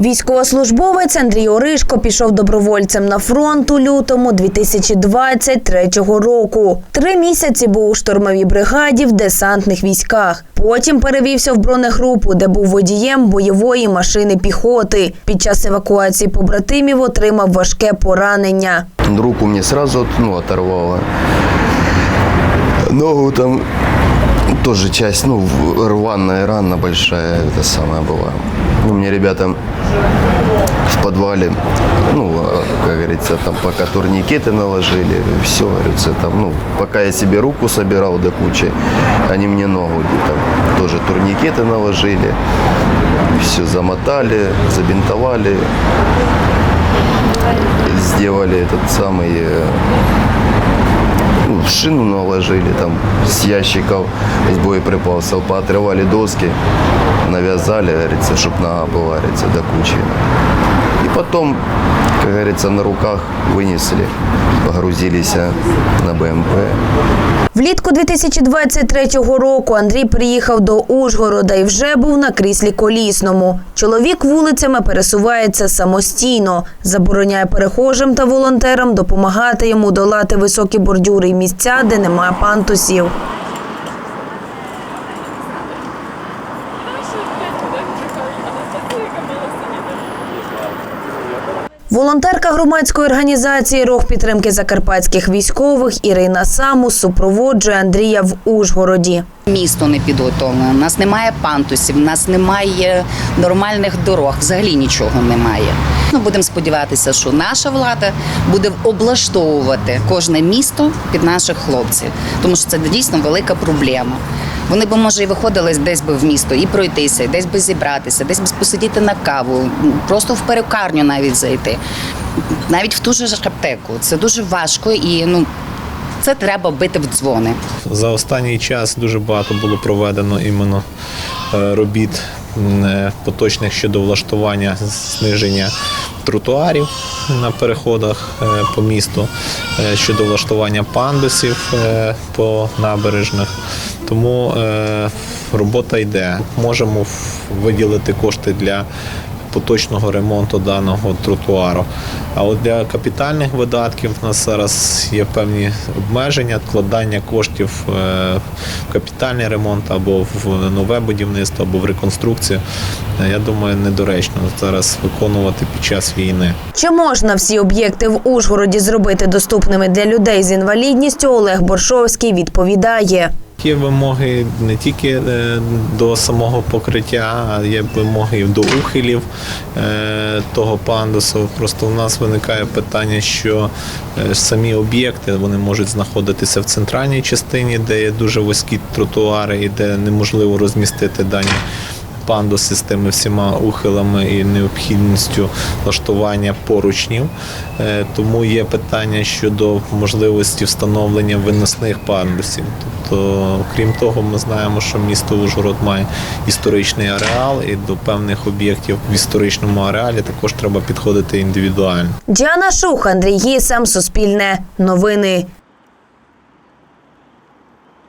Військовослужбовець Андрій Оришко пішов добровольцем на фронт у лютому 2023 року. Три місяці був у штурмовій бригаді в десантних військах. Потім перевівся в бронегрупу, де був водієм бойової машини піхоти. Під час евакуації побратимів отримав важке поранення. Руку мне сразу ну, оторвало. Ногу там тоже часть, ну, рваная рана большая, это самое была. Ну, мне ребята в подвале, ну, а, как говорится, там пока турникеты наложили, все, говорится, там, ну, пока я себе руку собирал до кучи, они мне ногу там тоже турникеты наложили, все замотали, забинтовали, сделали этот самый э, ну, шину наложили там с ящиков, из боеприпасов, поотрывали доски, навязали, говорится, чтобы нога была, говорится, до кучи. И потом, как говорится, на руках вынесли, погрузились на БМП. Влітку 2023 року Андрій приїхав до Ужгорода і вже був на кріслі колісному. Чоловік вулицями пересувається самостійно, забороняє перехожим та волонтерам допомагати йому долати високі бордюри і місця, де немає пантусів. Волонтерка громадської організації Рух підтримки закарпатських військових Ірина Самус супроводжує Андрія в Ужгороді. Місто не підготовлене, у нас немає пантусів, у нас немає нормальних дорог, взагалі нічого немає. Ми будемо сподіватися, що наша влада буде облаштовувати кожне місто під наших хлопців, тому що це дійсно велика проблема. Вони б, може, і виходили десь би в місто і пройтися, і десь би зібратися, десь би посидіти на каву, просто в перукарню навіть зайти, навіть в ту же ж аптеку. Це дуже важко і ну це треба бити в дзвони. За останній час дуже багато було проведено іменно е, робіт е, поточних щодо влаштування зниження тротуарів на переходах е, по місту, е, щодо влаштування пандусів е, по набережних. Тому робота йде. Можемо виділити кошти для поточного ремонту даного тротуару. А от для капітальних видатків у нас зараз є певні обмеження, вкладання коштів е, в капітальний ремонт або в нове будівництво, або в реконструкцію. Е, Я думаю, недоречно зараз виконувати під час війни. Чи можна всі об'єкти в Ужгороді зробити доступними для людей з інвалідністю? Олег Боршовський відповідає. Є вимоги не тільки е, до самого покриття, а є вимоги до ухилів е, того пандусу. Просто у нас виникає питання, що е, самі об'єкти вони можуть знаходитися в центральній частині, де є дуже вузькі тротуари і де неможливо розмістити дані. Пандуси з тими всіма ухилами і необхідністю влаштування поручнів. Е, Тому є питання щодо можливості встановлення виносних пандусів. Тобто, крім того, ми знаємо, що місто Ужгород має історичний ареал, і до певних об'єктів в історичному ареалі також треба підходити індивідуально. Діана Шух, Андрій Гісам, Суспільне, Новини.